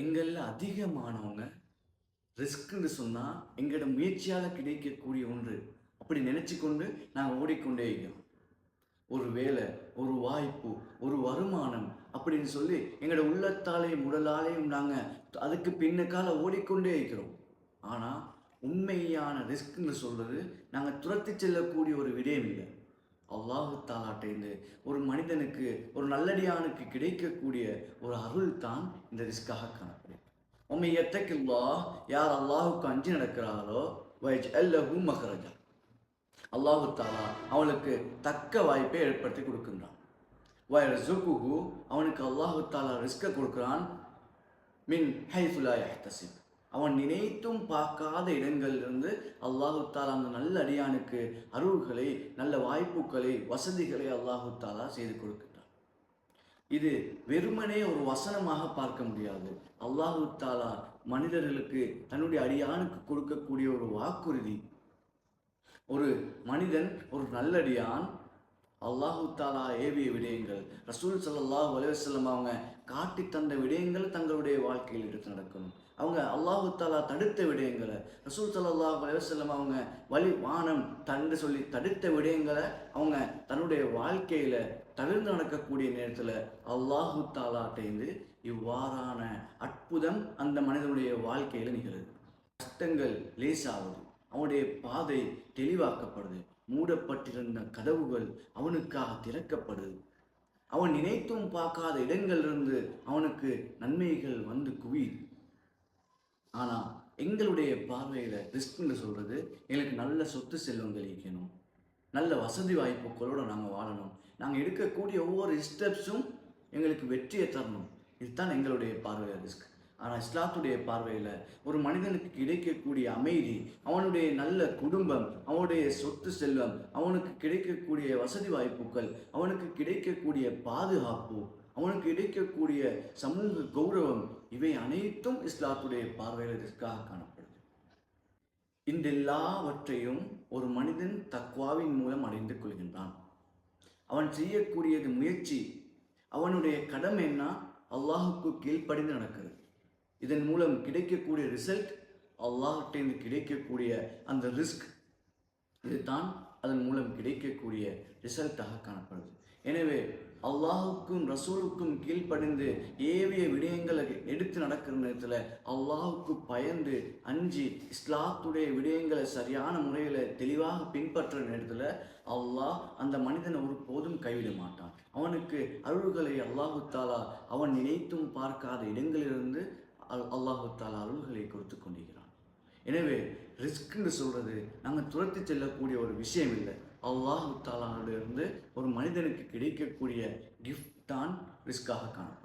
எங்களில் அதிகமானவங்க ரிஸ்க்குன்னு சொன்னால் எங்களோட முயற்சியால் கிடைக்கக்கூடிய ஒன்று. அப்படி நினச்சி கொண்டு நாங்கள் ஓடிக்கொண்டே இருக்கிறோம். ஒரு வேலை ஒரு வாய்ப்பு ஒரு வருமானம் அப்படின்னு சொல்லி எங்களோட உள்ளத்தாலேயும் உடலாலேயும் நாங்கள் அதுக்கு பின்னக்கால ஓடிக்கொண்டே இருக்கிறோம். ஆனால் உண்மையான ரிஸ்க்னு சொல்கிறது நாங்கள் துரத்தி செல்லக்கூடிய ஒரு விடயம் இல்லை. அல்லாஹு தாலாட்டேந்து ஒரு மனிதனுக்கு ஒரு நல்லடியானுக்கு கிடைக்கக்கூடிய ஒரு அருள் தான் இந்த ரிஸ்காக காணப்படும் உண்மை எத்தக்கில்லா யார் அல்லாஹுக்கு அஞ்சு நடக்கிறாரோ வயஜ் அல்லஹூ மகரஜா அல்லாஹு தாலா அவனுக்கு தக்க வாய்ப்பை ஏற்படுத்தி கொடுக்கின்றான். வயர் ஜுகுஹு அவனுக்கு அல்லாஹு தாலா ரிஸ்கை கொடுக்குறான். மின் ஹைஃபுல்லா யஹ்தசிப். அவன் நினைத்தும் பார்க்காத இடங்களிலிருந்து அல்லாஹு அந்த நல்ல அடியானுக்கு அருள்களை நல்ல வாய்ப்புகளை வசதிகளை அல்லாஹுத்தாலா செய்து கொடுக்கிறான் இது வெறுமனே ஒரு வசனமாக பார்க்க முடியாது. அல்லாஹு தாலா மனிதர்களுக்கு தன்னுடைய அடியானுக்கு கொடுக்கக்கூடிய ஒரு வாக்குறுதி. ஒரு மனிதன் ஒரு நல்லடியான் அல்லாஹு தாலா ஏவிய விடயங்கள். ரசூல் ஸல்லல்லாஹு அலுவலம் அவங்க காட்டி தந்த விடயங்கள் தங்களுடைய வாழ்க்கையில் எடுத்து நடக்கணும். அவங்க அல்லாஹு தாலா தடுத்த விடயங்களை ரசூல் ஸல்லல்லாஹு அலைஹி அவங்க வழி வானம் தண்டு சொல்லி தடுத்த விடயங்களை அவங்க தன்னுடைய வாழ்க்கையில தவிர்த்து நடக்கக்கூடிய நேரத்தில் அல்லாஹு தாலாட்டேந்து இவ்வாறான அற்புதம் அந்த மனிதனுடைய வாழ்க்கையில் நிகழுது. கஷ்டங்கள் லேசாவது அவனுடைய பாதை தெளிவாக்கப்படுது. மூடப்பட்டிருந்த கதவுகள் அவனுக்காக திறக்கப்படுது. அவன் நினைத்தும் பார்க்காத இடங்களிலிருந்து அவனுக்கு நன்மைகள் வந்து குவியுது. ஆனால் எங்களுடைய பார்வையில் ரிஸ்க்னு சொல்கிறது எங்களுக்கு நல்ல சொத்து செல்வங்கள் இருக்கணும் நல்ல வசதி வாய்ப்புகளோடு நாங்கள் வாழணும். நாங்கள் எடுக்கக்கூடிய ஒவ்வொரு ஸ்டெப்ஸும் எங்களுக்கு வெற்றியை தரணும். இதுதான் எங்களுடைய பார்வையில் ரிஸ்க் ஆனால் இஸ்லாத்துடைய பார்வையில் ஒரு மனிதனுக்கு கிடைக்கக்கூடிய அமைதி அவனுடைய நல்ல குடும்பம் அவனுடைய சொத்து செல்வம் அவனுக்கு கிடைக்கக்கூடிய வசதி வாய்ப்புகள் அவனுக்கு கிடைக்கக்கூடிய பாதுகாப்பு அவனுக்கு கிடைக்கக்கூடிய சமூக கௌரவம் இவை அனைத்தும் இஸ்லாத்துடைய பார்வையில் ரிஸ்காக காணப்படுது. இந்த எல்லாவற்றையும் ஒரு மனிதன் தக்வாவின் மூலம் அடைந்து கொள்கின்றான். அவன் செய்யக்கூடியது முயற்சி. அவனுடைய கடமை என்ன? அல்லாஹுக்கு கீழ்ப்படிந்து நடக்கிறது. இதன் மூலம் கிடைக்கக்கூடிய ரிசல்ட் அல்லாஹ்கிட்டேருந்து கிடைக்கக்கூடிய அந்த ரிஸ்க் இதுதான் அதன் மூலம் கிடைக்கக்கூடிய ரிசல்ட்டாக காணப்படுது. எனவே அல்லாஹுக்கும் ரசூலுக்கும் கீழ்ப்படிந்து ஏவிய விடயங்களை எடுத்து நடக்கிற நேரத்தில் அல்லாஹுக்கு பயந்து அஞ்சு இஸ்லாத்துடைய விடயங்களை சரியான முறையில் தெளிவாக பின்பற்ற நேரத்தில் அல்லாஹ் அந்த மனிதனை ஒருபோதும் கைவிட மாட்டான். அவனுக்கு அருள்களை அல்லாஹு தாலா அவன் நினைத்தும் பார்க்காத இடங்களிலிருந்து அல் அல்லாஹு தாலா அருள்களை கொடுத்து கொண்டிருக்கிறான். எனவே ரிஸ்க்னு சொல்கிறது நாங்கள் துரத்தி செல்லக்கூடிய ஒரு விஷயம் இல்லை. அல்லாஹு தாலாவிலிருந்து ஒரு மனிதனுக்கு கிடைக்கக்கூடிய கிஃப்ட் தான் ரிஸ்காக காணும்.